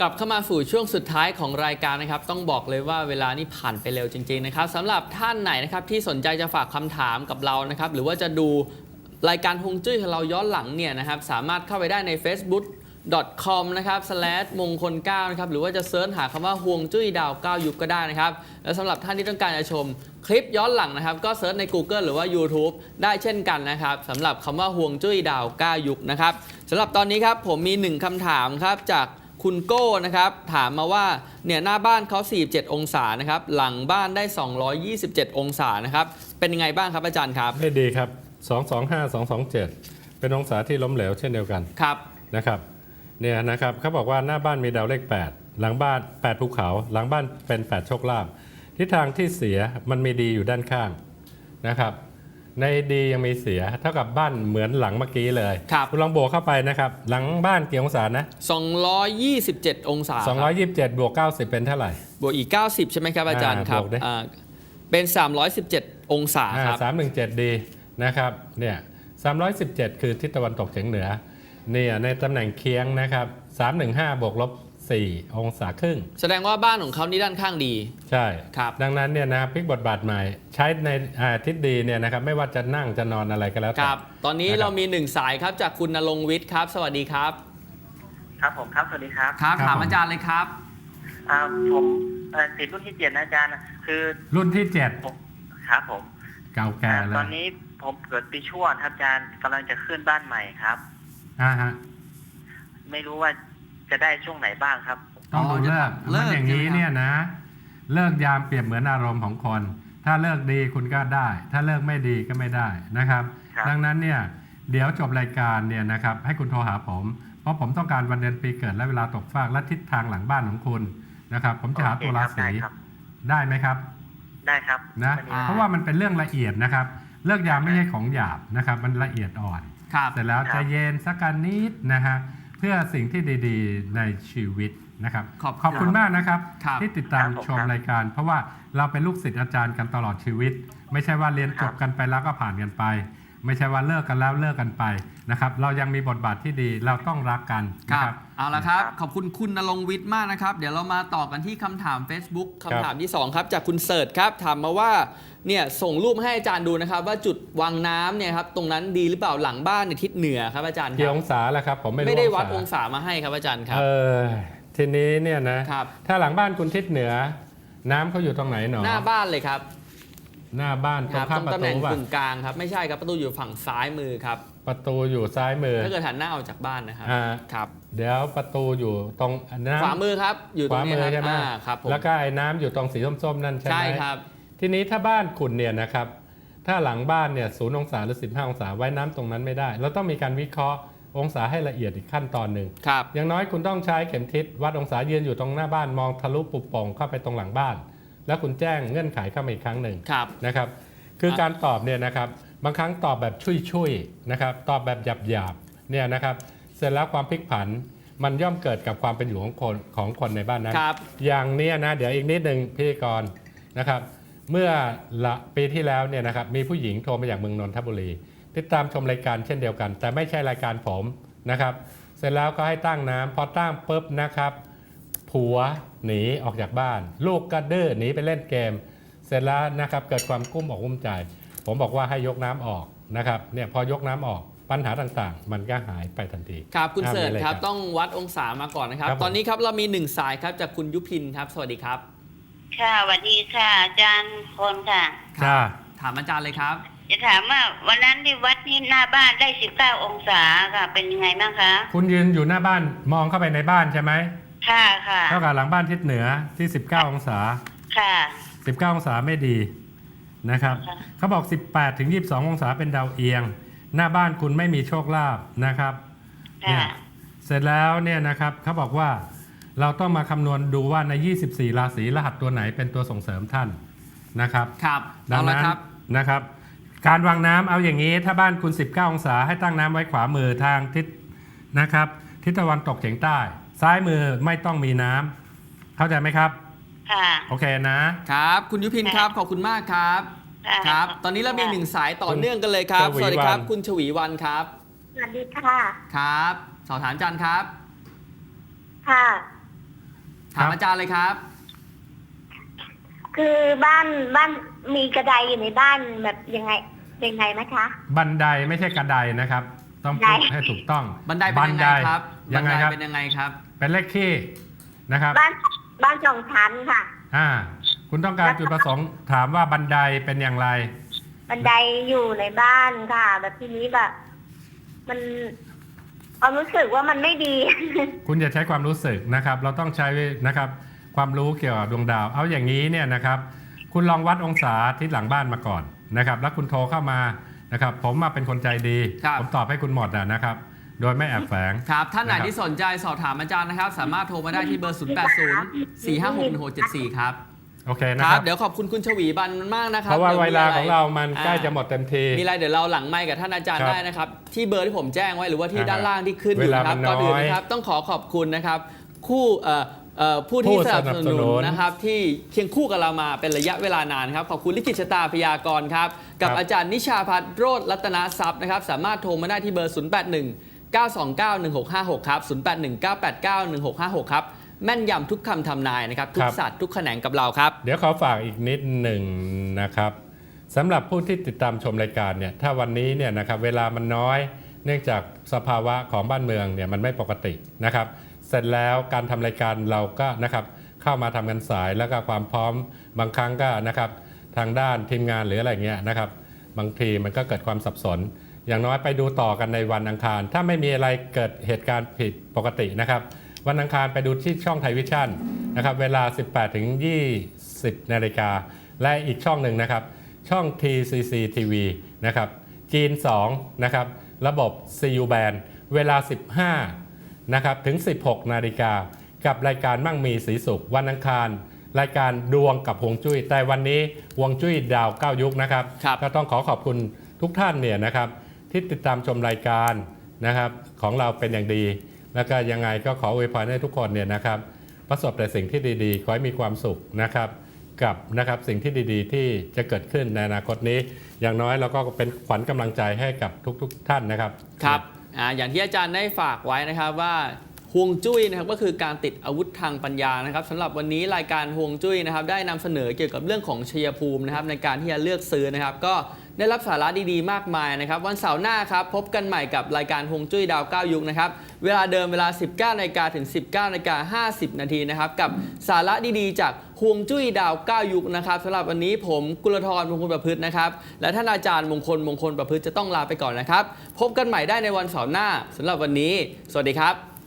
กลับเข้ามาสู่ช่วงสุดท้ายของรายการนะครับ ต้องบอกเลยว่าเวลานี่ผ่านไปเร็วจริง ๆ นะครับสำหรับท่านไหนนะครับที่สนใจจะฝากคำถามกับเรานะครับ หรือว่าจะดูรายการฮวงจุ้ยของเราย้อนหลังเนี่ยนะครับ สามารถเข้าไปได้ใน Facebook com นะครับ slash มงคล9นะครับ หรือว่าจะเซิร์ชหาคำว่าห่วงจุ้ยดาว 9 ยุคก็ได้นะครับ และสำหรับท่านที่ต้องการจะชมคลิปย้อนหลังนะครับ ก็เซิร์ชใน Google หรือว่า YouTube ได้เช่นกันนะครับสำหรับคำว่าห่วงจุ้ยดาว 9 ยุคนะครับสำหรับตอนนี้ครับผมมีหนึ่งคำถามครับจาก คุณโก้นะครับถามมาว่าเนี่ยหน้าบ้านเขา 47 องศานะครับหลังบ้านได้ 227 องศานะครับเป็นยังไงบ้างครับอาจารย์ครับไม่ดีครับ 225 227 เป็นองศาที่ล้มเหลวเช่นเดียวกันครับนะครับเนี่ยนะครับเขาบอกว่าหน้าบ้านมีดาวเลข 8 หลังบ้าน 8 ภูเขา หลังบ้านเป็น 8 โชคลาภทิศทางที่เสียมันมีดีอยู่ด้านข้างนะครับ ในดียังมีเสียเท่ากับบ้านเหมือนหลังเมื่อกี้เลยครับณลองบวกเข้าไปนะครับ หลังบ้านกี่องศานะ 227 องศาครับ227 บวก 90 เป็นเท่าไหร่บวกอีก 90 ใช่ไหมครับอาจารย์อ่าครับบวกดิอ่าเป็น 317 องศาครับ สามหนึ่งเจ็ดดีนะครับเนี่ยสามร้อยสิบเจ็ดคือทิศตะวันตกเฉียงเหนือเนี่ยในตำแหน่งเคียงนะครับสามหนึ่งห้าบวกลบ สี่องศาครึ่ง แสดงว่าบ้านของเขานี่ด้านข้างดี ใช่ครับ ดังนั้นเนี่ยนะพลิกบทบาทใหม่ใช้ในอ่าทิศดีเนี่ยนะครับไม่ว่าจะนั่งจะนอนอะไรก็แล้วคแต่รับ ตอนนี้นะครับเรามีหนึ่งสายครับจากคุณนรงค์วิทย์ครับ สวัสดีครับ ครับผมครับสวัสดีครับครับครับถามผมอาจารย์เลยครับอ่าผมเอ่อติดรุ่นที่เจ็ดนะอาจารย์นะคือรุ่นที่เจ็ดผมครับผมเก่าแก่อ่าเลตอยนนี้ผมเกิดปีชวดครับอาจารย์กำลังจะขึ้นบ้านใหม่ครับ อ่าฮะไม่รู้ว่า จะได้ช่วงไหนบ้างครับ ต้องดูเลิกเลิมันกอย่างนี้ใช่ไหมครับเนี่ยนะ เลิกยามเปรียบเหมือนอารมณ์ของคน ถ้าเลิกดีคุณก็ได้ ถ้าเลิกไม่ดีก็ไม่ได้นะครับ ครับ ดังนั้นเนี่ยเดี๋ยวจบรายการเนี่ยนะครับให้คุณโทรหาผม เพราะผมต้องการวันเดือนปีเกิดและเวลาตกฟากและทิศทางหลังบ้านของคุณนะครับ ผมจะหาตัวราศีโอเคครับ ได้ไหมครับ ได้ครับนะได้อ่า เพราะว่ามันเป็นเรื่องละเอียดนะครับ เลิกยามไม่ใช่ของหยาบนะครับ มันละเอียดอ่อน ครับ เสร็จแล้วครับใจะเย็นสักการนิดนะฮะ เพื่อสิ่งที่ดี ๆ ในชีวิตนะครับขอบขอบคุณมากนะครับ ครับที่ติดตามครับผมชมครับ รายการ เพราะว่าเราเป็นลูกศิษย์อาจารย์กันตลอดชีวิต ไม่ใช่ว่าเรียนครัจบบกันไปแล้วก็ผ่านกันไป ไม่ใช่ว่าเลิกกันแล้วเลิกกันไปนะครับ เรายังมีบทบาทที่ดีเราต้องรักกันคนะรับ ครับ เอาละครับครับขอบคุณคุณนรงค์วิทย์มากนะครับ เดี๋ยวเรามาต่อกันที่คำถาม Facebook ครับคำถามที่ 2 ครับ จากคุณเสิร์ชครับ ถามมาว่า เนี่ย ส่งรูปให้อาจารย์ดูนะครับ ว่าจุดวางน้ำเนี่ยครับ ตรงนั้นดีหรือเปล่าหลังบ้านในทิศเหนือครับอาจารย์คกี่รับองศาแล้วครับ ผมไม่รู้ไม่ได้วัดศาองศามาให้ครับอาจารย์ครับ เออทีนี้เนี่ยนะครับ ถ้าหลังบ้านคุณทิศเหนือ น้ำเขาอยู่ตรงไหนหนอ หน้าบ้านเลยครับ หน้าบ้านตครงรับข้าตมรงประตำแหตูน่งป่ะกึ่งกลางครับ ไม่ใช่ครับประตูอยู่ฝั่งซ้ายมือครับ ประตูอยู่ซ้ายมือ ถ้าเกิดหันหน้าออกจากบ้านนะครับอ่า ครับเดี๋ยวประตูอยู่ตรงน้ำขวามือครับอยู่ตขรงวานี้มืคอรับใช่ไหมอ่าครับผมแล้วก็ไอ้น้ำอยู่ตรงสีส้มๆนั่นใช่ไหม ใช่ครับ ทีนี้ถ้าบ้านคุณเนี่ยนะครับ ถ้าหลังบ้านเนี่ยศูนย์องศาหรือ 15 องศาไว้น้ำตรงนั้นไม่ได้ เราต้องมีการวิเคราะห์องศาให้ละเอียดอีกขั้นตอนหนึ่ง ครับ อย่างน้อยคุณต้องใช้เข็มทิศวัดองศายืนอยู่ตรงหน้าบ้านมองทะลุปุบป่องเข้าไปตรงหลังบ้าน แล้วคุณแจ้งเงื่อนไขเข้ามาอีกครั้งหนึ่งครับนะครับคือครับการตอบเนี่ยนะครับบางครั้งตอบแบบชุยๆนะครับตอบแบบหยาบๆเนี่ยนะครับเสร็จแล้วความพลิกผันมันย่อมเกิดกับความเป็นอยู่ของคนของคนในบ้านนั้นครับอย่างเนี้ยนะเดี๋ยวอีกนิดหนึ่งพิธีกรนะครับเมื่อละปีที่แล้วเนี่ยนะครับมีผู้หญิงโทรมาจากเมืองนนทบุรี ติดตามชมรายการเช่นเดียวกัน แต่ไม่ใช่รายการผมนะครับ เสร็จแล้วก็ให้ตั้งน้ำพอตั้งปุ๊บนะครับ ผัวหนีออกจากบ้าน ลูกก็ดื้อหนีไปเล่นเกม เสร็จแล้วนะครับเกิดความกุ้มอกกุ้มใจ ผมบอกว่าให้ยกน้ำออกนะครับเนี่ยพอยกน้ำออกปัญหาต่างๆ มันก็หายไปทันที ครับคุณอ่าเสิร์ชมีอะไรครับครับ ต้องวัดองศามาก่อนนะครับครับผมตอนนี้ครับเรามีหนึ่งสายครับจากคุณยุพินครับ สวัสดีครับ ค่ะสวัสดีค่ะอาจารย์คนค่ะจ้าถามอาจารย์เลยครับ จะถามว่าวันนั้นที่วัดที่หน้าบ้านได้19องศาค่ะ เป็นยังไงบ้างคะ คุณยืนอยู่หน้าบ้านมองเข้าไปในบ้านใช่ไหม ค่ะค่ะ เท่ากับหลังบ้านทิศเหนือที่ 19 องศา ค่ะ 19 องศาไม่ดีนะครับค่ะ เขาบอก 18 ถึง 22 องศาเป็นดาวเอียง หน้าบ้านคุณไม่มีโชคลาภนะครับเนี่ค่ะยเสร็จแล้วเนี่ยนะครับเขาบอกว่าเราต้องมาคำนวณดูว่าใน 24 ราศีรหัสตัวไหนเป็นตัวส่งเสริมท่านนะครับ ครับดัเอางละนั้นครับ นะครับ การวางน้ำเอาอย่างนี้ถ้าบ้านคุณ 19 องศาให้ตั้งน้ำไว้ขวามือทางทิศนะครับ ทิศตะวันตกเฉียงใต้ ซ้ายมือไม่ต้องมีน้ำเข้าใจไหมครับ ค่ะโอเคนะ ครับ คุณยุพินครับขอบคุณมากครับค่ะครับ ตอนนี้เรามีหนึ่งสายต่อคุณเนื่องกันเลยครับชวีสวัสดีครับวรรณคุณชวีวันครับ สวัสดีค่ะ ครับ สอบถามอาจารย์ครับ ค่ะ ถามอาจารย์เลยครับ คือบ้านบ้านมีกระไดอยู่ในบ้านแบบยังไงยังไงนะคะ บันไดไม่ใช่กระไดนะครับ ต้องพูดไดให้ถูกต้องบันไดเป็นยังไงครับยังไงบันคไดรับเป็นยังไงครับ เป็นเลขที่นะครับ บ้านบ้านสองชั้นค่ะ อ่า คุณต้องการจุดประสงค์ถามว่าบันไดเป็นอย่างไร บันไดอยู่ในบ้านค่ะ แบบทีนี้แบบ มันความรู้สึกว่ามันไม่ดี คุณอย่าใช้ความรู้สึกนะครับ เราต้องใช้นะครับ ความรู้เกี่ยวกับดวงดาว เอาอย่างนี้เนี่ยนะครับ คุณลองวัดองศาทิศหลังบ้านมาก่อนนะครับ แล้วคุณโทรเข้ามา นะครับ ผมมาเป็นคนใจดี ครับ ผมตอบให้คุณหมดอะนะครับ โดยไม่แอบแฝง ครับ ท่านไหนนะครับ ที่สนใจสอบถามอาจารย์นะครับ สามารถโทรมาได้ที่เบอร์ 080 456 1674 ครับ โอเคคนะรัครับ บ เดี๋ยวขอบคุณคุณชวีบันมากนะครับเพราะว่าดี๋ยเวลามีะไของเรามันใกล้จะหมดเต็มที มีอะไรเดี๋ยวเราหลังไมค์กับท่านอาจารย์ครับได้นะครับ ที่เบอร์ที่ผมแจ้งไว้หรือว่าที่อ่าฮะด้านล่างที่ขึ้นอยู่นะครับเวลามันก่อนอื่นน้อยนะครับต้องขอขอบคุณนะครับ คู่เอ่อ เอ่อผู้ที่ผู้สสนับนับสสนุนุน นนะครับที่เคียงคู่กับเรามาเป็นระยะเวลานานครับขอบคุณลิขิตชะตาพยากรณ์ครับ กับครับอาจารย์นิชาพัฒน์โรจน์รัตนทรัพย์นะครับ สามารถโทรมาได้ที่เบอร์ 081 929 1656 ครับ 081 989 1656 ครับ แม่นยำทุกคำทำนายนะครับ ทุคกรับ ศาสตร์ทุกแขนงกับเราครับ เดี๋ยวขอฝากอีกนิดหนึ่งนะครับสำหรับผู้ที่ติดตามชมรายการเนี่ยถ้าวันนี้เนี่ยนะครับเวลามันน้อย เนื่องจากสภาวะของบ้านเมืองเนี่ยมันไม่ปกตินะครับ เสร็จแล้วการทำรายการเราก็นะครับเข้ามาทำกันสายแล้วก็ความพร้อมบางครั้งก็นะครับทางด้านทีมงานหรืออะไรเงี้ยนะครับบางทีมันก็เกิดความสับสน อย่างน้อยไปดูต่อกันในวันอังคาร ถ้าไม่มีอะไรเกิดเหตุการณ์ผิดปกตินะครับ วันอังคารไปดูที่ช่องไทยวิชั่นนะครับเวลา 18ถึง20นาฬิกาและอีกช่องหนึ่งนะครับ ช่อง TCC TV นะครับจีน2นะครับระบบ CU band เวลา 15 นะครับถึง 16 นาฬิกากับรายการมั่งมีสีสุขวันอังคาร รายการดวงกับฮวงจุ้ยแต่วันนี้ฮวงจุ้ยดาว9ยุคนะครับครับก็ต้องขอขอบคุณทุกท่านเนี่ยนะครับที่ติดตามชมรายการนะครับของเราเป็นอย่างดี แล้วก็ยังไงก็ขออวยพรให้ทุกคนเนี่ยนะครับประสบแต่สิ่งที่ดีๆ ขอให้มีความสุขนะครับกับนะครับสิ่งที่ดีๆ ที่จะเกิดขึ้นในอนาคตนี้ อย่างน้อยเราก็เป็นขวัญกำลังใจให้กับทุกๆ ท่านนะครับครับ อ่าอย่างที่อาจารย์ได้ฝากไว้นะครับว่าฮวงจุ้ยนะครับก็คือการติดอาวุธทางปัญญานะครับสำหรับวันนี้รายการฮวงจุ้ยนะครับได้นำเสนอเกี่ยวกับเรื่องของชัยภูมินะครับในการที่จะเลือกซื้อนะครับก็ ได้รับสาระดีๆ มากมายนะครับ วันเสาร์หน้าครับ พบกันใหม่กับรายการฮวงจุ้ยดาว9ยุคนะครับ เวลาเดิมเวลา 19นาฬิกาถึง 19นาฬิกา50 นาทีนะครับ กับสาระดีๆ จากฮวงจุ้ยดาว9ยุคนะครับสำหรับวันนี้ผมกุลธรมงคลประพฤตินะครับ และท่านอาจารย์มงคลมงคลประพฤติจะต้องลาไปก่อนนะครับ พบกันใหม่ได้ในวันเสาร์หน้าสำหรับวันนี้ สวัสดีครับ